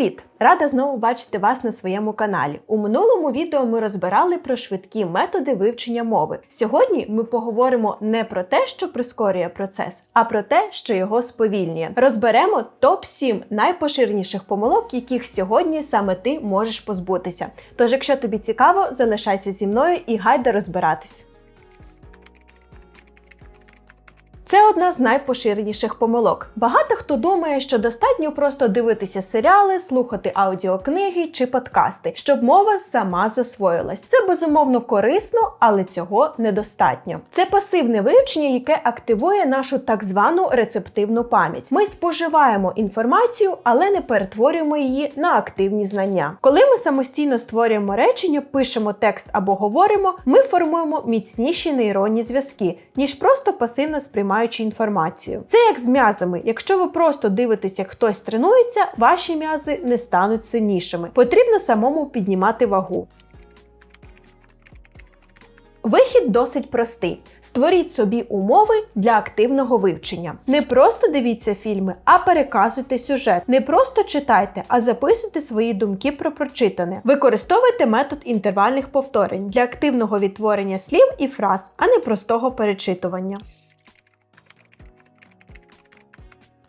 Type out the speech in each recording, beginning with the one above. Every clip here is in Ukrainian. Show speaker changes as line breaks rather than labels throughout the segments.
Привіт! Рада знову бачити вас на своєму каналі. У минулому відео ми розбирали про швидкі методи вивчення мови. Сьогодні ми поговоримо не про те, що прискорює процес, а про те, що його сповільнює. Розберемо топ-7 найпоширеніших помилок, яких сьогодні саме ти можеш позбутися. Тож, якщо тобі цікаво, залишайся зі мною і гайда розбиратись. Це одна з найпоширеніших помилок. Багато хто думає, що достатньо просто дивитися серіали, слухати аудіокниги чи подкасти, щоб мова сама засвоїлась. Це безумовно корисно, але цього недостатньо. Це пасивне вивчення, яке активує нашу так звану рецептивну пам'ять. Ми споживаємо інформацію, але не перетворюємо її на активні знання. Коли ми самостійно створюємо речення, пишемо текст або говоримо, ми формуємо міцніші нейронні зв'язки, ніж просто пасивно сприймаємо сприймаючи інформацію. Це як з м'язами. Якщо ви просто дивитесь, як хтось тренується, ваші м'язи не стануть сильнішими. Потрібно самому піднімати вагу. Вихід досить простий. Створіть собі умови для активного вивчення. Не просто дивіться фільми, а переказуйте сюжет. Не просто читайте, а записуйте свої думки про прочитане. Використовуйте метод інтервальних повторень для активного відтворення слів і фраз, а не простого перечитування.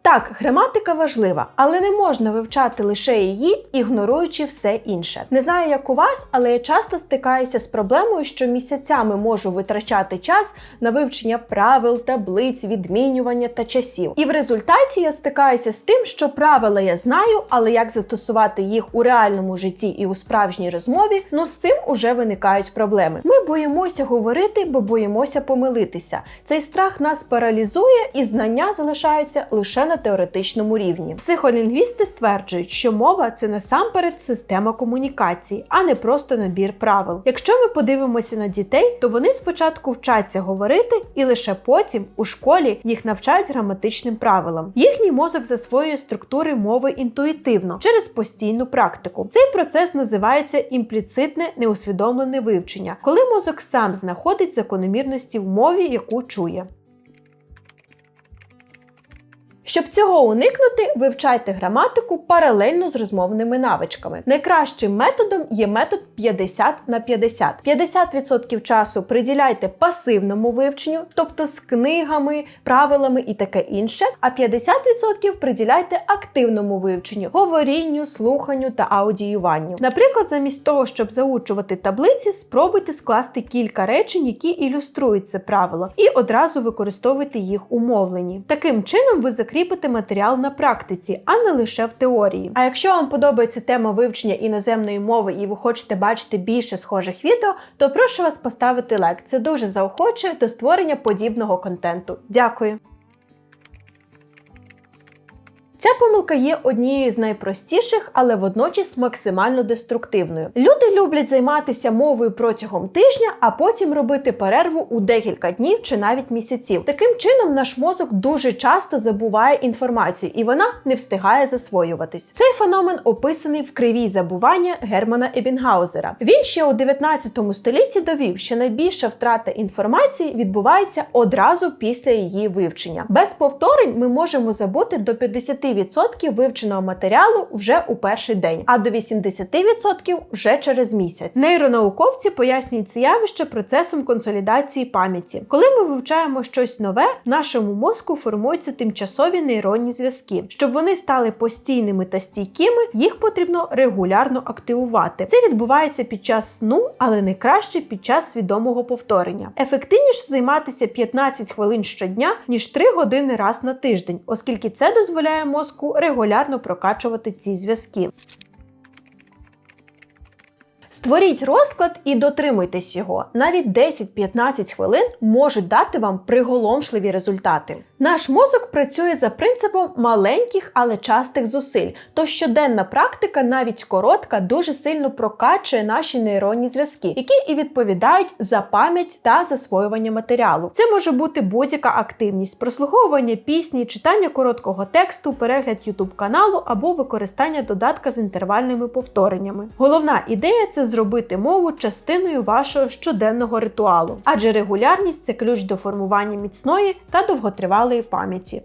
Так, граматика важлива, але не можна вивчати лише її, ігноруючи все інше. Не знаю, як у вас, але я часто стикаюся з проблемою, що місяцями можу витрачати час на вивчення правил, таблиць, відмінювання та часів. І в результаті я стикаюся з тим, що правила я знаю, але як застосувати їх у реальному житті і у справжній розмові, ну з цим уже виникають проблеми. Ми боїмося говорити, бо боїмося помилитися. Цей страх нас паралізує, і знання залишаються лише на теоретичному рівні. Психолінгвісти стверджують, що мова це насамперед система комунікації, а не просто набір правил. Якщо ми подивимося на дітей, то вони спочатку вчаться говорити, і лише потім у школі їх навчають граматичним правилам. Їхній мозок засвоює структури мови інтуїтивно через постійну практику. Цей процес називається імпліцитне неусвідомлене вивчення, коли мозок сам знаходить закономірності в мові, яку чує. Щоб цього уникнути, вивчайте граматику паралельно з розмовними навичками. Найкращим методом є метод 50 на 50. 50% часу приділяйте пасивному вивченню, тобто з книгами, правилами і таке інше. А 50% приділяйте активному вивченню, говорінню, слуханню та аудіюванню. Наприклад, замість того, щоб заучувати таблиці, спробуйте скласти кілька речень, які ілюструють це правило, і одразу використовуйте їх у мовленні. Таким чином ви закріпите закріпити матеріал на практиці, а не лише в теорії. А якщо вам подобається тема вивчення іноземної мови і ви хочете бачити більше схожих відео, то прошу вас поставити лайк. Це дуже заохочує до створення подібного контенту. Дякую! Ця помилка є однією з найпростіших, але водночас максимально деструктивною. Люди люблять займатися мовою протягом тижня, а потім робити перерву у декілька днів чи навіть місяців. Таким чином, наш мозок дуже часто забуває інформацію і вона не встигає засвоюватись. Цей феномен описаний в кривій забування Германа Ебінгаузера. Він ще у 19 столітті довів, що найбільша втрата інформації відбувається одразу після її вивчення. Без повторень ми можемо забути до 50 10% вивченого матеріалу вже у перший день, а до 80% вже через місяць. Нейронауковці пояснюють це явище процесом консолідації пам'яті. Коли ми вивчаємо щось нове, в нашому мозку формуються тимчасові нейронні зв'язки. Щоб вони стали постійними та стійкими, їх потрібно регулярно активувати. Це відбувається під час сну, але не краще під час свідомого повторення. Ефективніше займатися 15 хвилин щодня, ніж 3 години раз на тиждень, оскільки це дозволяє мозку мозку регулярно прокачувати ці зв'язки. Створіть розклад і дотримуйтесь його. Навіть 10-15 хвилин можуть дати вам приголомшливі результати. Наш мозок працює за принципом маленьких, але частих зусиль. То щоденна практика, навіть коротка, дуже сильно прокачує наші нейронні зв'язки, які і відповідають за пам'ять та засвоювання матеріалу. Це може бути будь-яка активність, прослуховування пісні, читання короткого тексту, перегляд YouTube каналу або використання додатка з інтервальними повтореннями. Головна ідея це зробити мову частиною вашого щоденного ритуалу, адже регулярність це ключ до формування міцної та довготривалої пам'яті.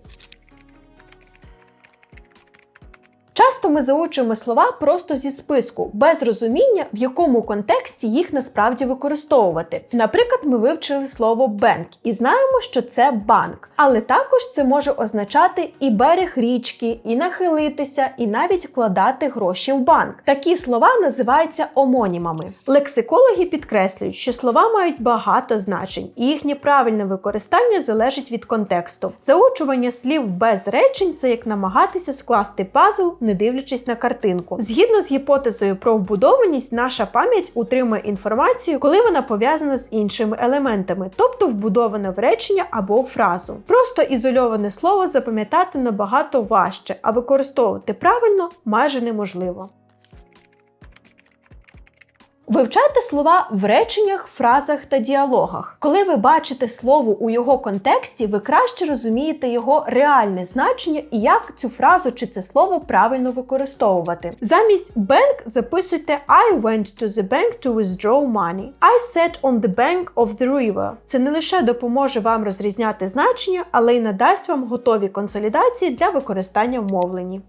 Часто ми заучуємо слова просто зі списку, без розуміння, в якому контексті їх насправді використовувати. Наприклад, ми вивчили слово «бенк» і знаємо, що це банк, але також це може означати і берег річки, і нахилитися, і навіть вкладати гроші в банк. Такі слова називаються омонімами. Лексикологи підкреслюють, що слова мають багато значень, і їхнє правильне використання залежить від контексту. Заучування слів без речень це як намагатися скласти пазл, не дивлячись на картинку. Згідно з гіпотезою про вбудованість, наша пам'ять утримує інформацію, коли вона пов'язана з іншими елементами, тобто вбудована в речення або в фразу. Просто ізольоване слово запам'ятати набагато важче, а використовувати правильно майже неможливо. Вивчайте слова в реченнях, фразах та діалогах. Коли ви бачите слово у його контексті, ви краще розумієте його реальне значення і як цю фразу чи це слово правильно використовувати. Замість bank записуйте I went to the bank to withdraw money. I sat on the bank of the river. Це не лише допоможе вам розрізняти значення, але й надасть вам готові консолідації для використання в мовленні.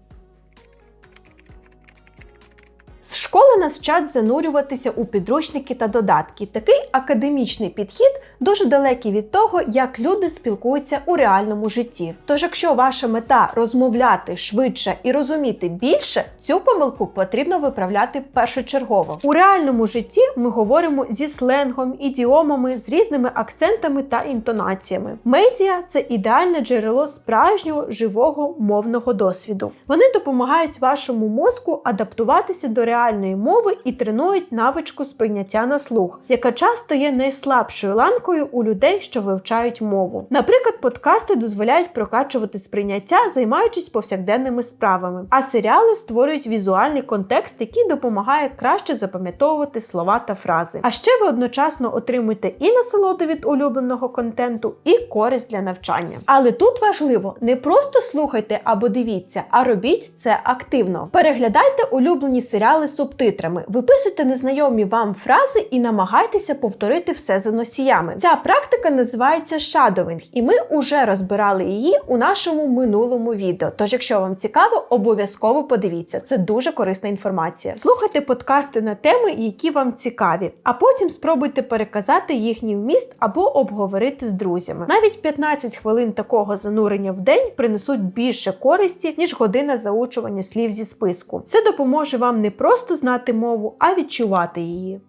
З школи нас вчать занурюватися у підручники та додатки. Такий академічний підхід дуже далекий від того, як люди спілкуються у реальному житті. Тож, якщо ваша мета розмовляти швидше і розуміти більше, цю помилку потрібно виправляти першочергово. У реальному житті ми говоримо зі сленгом, ідіомами, з різними акцентами та інтонаціями. Медіа це ідеальне джерело справжнього живого мовного досвіду. Вони допомагають вашому мозку адаптуватися до реальної мови і тренують навичку сприйняття на слух, яка часто є найслабшою ланкою у людей, що вивчають мову. Наприклад, подкасти дозволяють прокачувати сприйняття, займаючись повсякденними справами, а серіали створюють візуальний контекст, який допомагає краще запам'ятовувати слова та фрази. А ще ви одночасно отримуєте і насолоду від улюбленого контенту, і користь для навчання. Але тут важливо не просто слухайте або дивіться, а робіть це активно. Переглядайте улюблені серіали з субтитрами, виписуйте незнайомі вам фрази і намагайтеся повторити все за носіями. Ця практика називається шадовинг, і ми вже розбирали її у нашому минулому відео. Тож, якщо вам цікаво, обов'язково подивіться. Це дуже корисна інформація. Слухайте подкасти на теми, які вам цікаві, а потім спробуйте переказати їхній вміст або обговорити з друзями. Навіть 15 хвилин такого занурення в день принесуть більше користі, ніж година заучування слів зі списку. Це допоможе вам не просто знати мову, а відчувати її.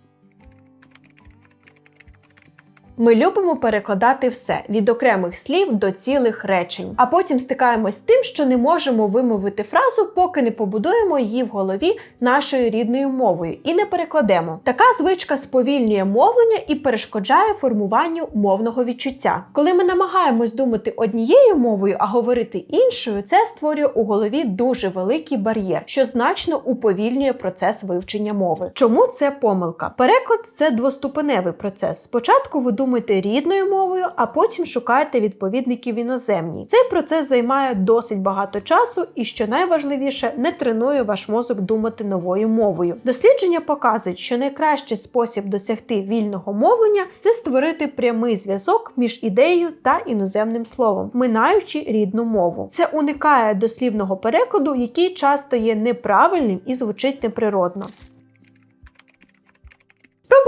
Ми любимо перекладати все від окремих слів до цілих речень, а потім стикаємось з тим, що не можемо вимовити фразу, поки не побудуємо її в голові нашою рідною мовою і не перекладемо. Така звичка сповільнює мовлення і перешкоджає формуванню мовного відчуття. Коли ми намагаємось думати однією мовою, а говорити іншою, це створює у голові дуже великий бар'єр, що значно уповільнює процес вивчення мови. Чому це помилка? Переклад це двоступеневий процес. Спочатку ви думаєте думайте рідною мовою, а потім шукайте відповідників іноземній. Цей процес займає досить багато часу і, що найважливіше, не тренує ваш мозок думати новою мовою. Дослідження показують, що найкращий спосіб досягти вільного мовлення це створити прямий зв'язок між ідеєю та іноземним словом, минаючи рідну мову. Це уникає дослівного перекладу, який часто є неправильним і звучить неприродно.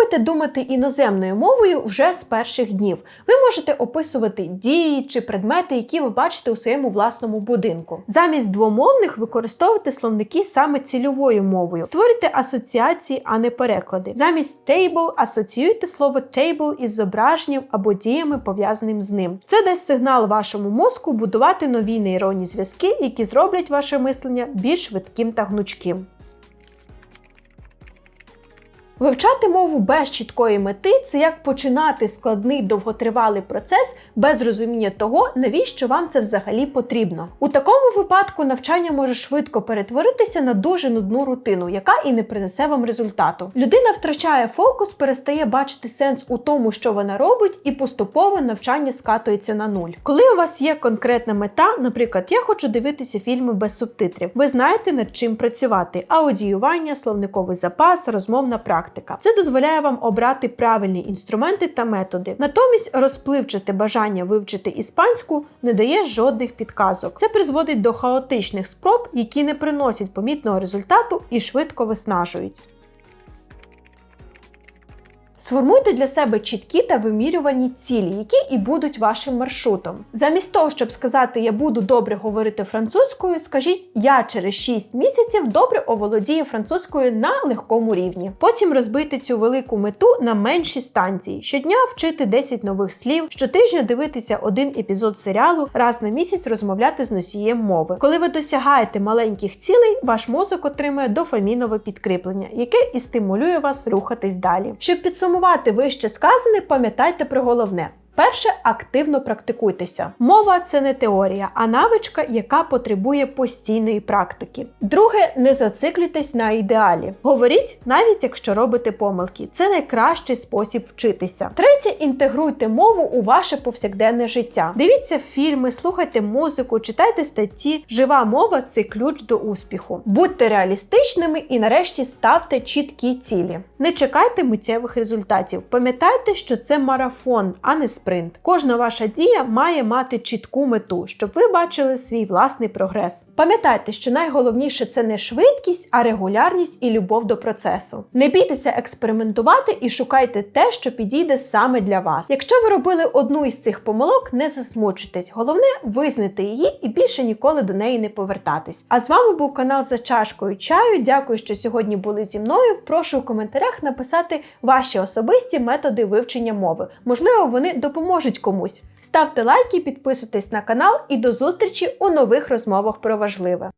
Спробуйте думати іноземною мовою вже з перших днів. Ви можете описувати дії чи предмети, які ви бачите у своєму власному будинку. Замість двомовних використовуйте словники саме цільовою мовою. Створюйте асоціації, а не переклади. Замість table асоціюйте слово table із зображенням або діями, пов'язаним з ним. Це дасть сигнал вашому мозку будувати нові нейронні зв'язки, які зроблять ваше мислення більш швидким та гнучким. Вивчати мову без чіткої мети це як починати складний довготривалий процес без розуміння того, навіщо вам це взагалі потрібно. У такому випадку навчання може швидко перетворитися на дуже нудну рутину, яка і не принесе вам результату. Людина втрачає фокус, перестає бачити сенс у тому, що вона робить, і поступово навчання скатується на нуль. Коли у вас є конкретна мета, наприклад, я хочу дивитися фільми без субтитрів, ви знаєте над чим працювати: аудіювання, словниковий запас, розмовна практика практика. Це дозволяє вам обрати правильні інструменти та методи. Натомість розпливчате бажання вивчити іспанську не дає жодних підказок. Це призводить до хаотичних спроб, які не приносять помітного результату і швидко виснажують. Сформуйте для себе чіткі та вимірювані цілі, які і будуть вашим маршрутом. Замість того, щоб сказати я буду добре говорити французькою, скажіть я через 6 місяців добре оволодію французькою на легкому рівні. Потім розбити цю велику мету на менші станції. Щодня вчити 10 нових слів, щотижня дивитися один епізод серіалу, раз на місяць розмовляти з носієм мови. Коли ви досягаєте маленьких цілей, ваш мозок отримує дофамінове підкріплення, яке і стимулює вас рухатись далі. Щоб підсумувати вище сказане, пам'ятайте про головне. Перше, активно практикуйтеся. Мова це не теорія, а навичка, яка потребує постійної практики. Друге, не зациклюйтесь на ідеалі. Говоріть, навіть якщо робите помилки. Це найкращий спосіб вчитися. Третє, інтегруйте мову у ваше повсякденне життя. Дивіться фільми, слухайте музику, читайте статті. Жива мова це ключ до успіху. Будьте реалістичними і нарешті ставте чіткі цілі. Не чекайте миттєвих результатів. Пам'ятайте, що це марафон, а не спринт. Кожна ваша дія має мати чітку мету, щоб ви бачили свій власний прогрес. Пам'ятайте, що найголовніше це не швидкість, а регулярність і любов до процесу. Не бійтеся експериментувати і шукайте те, що підійде саме для вас. Якщо ви робили одну із цих помилок, не засмучуйтесь. Головне визнати її і більше ніколи до неї не повертатись. А з вами був канал за чашкою чаю. Дякую, що сьогодні були зі мною. Прошу у коментарях написати ваші особисті методи вивчення мови. Можливо, вони допоможуть комусь. Ставте лайки, підписуйтесь на канал і до зустрічі у нових розмовах про важливе.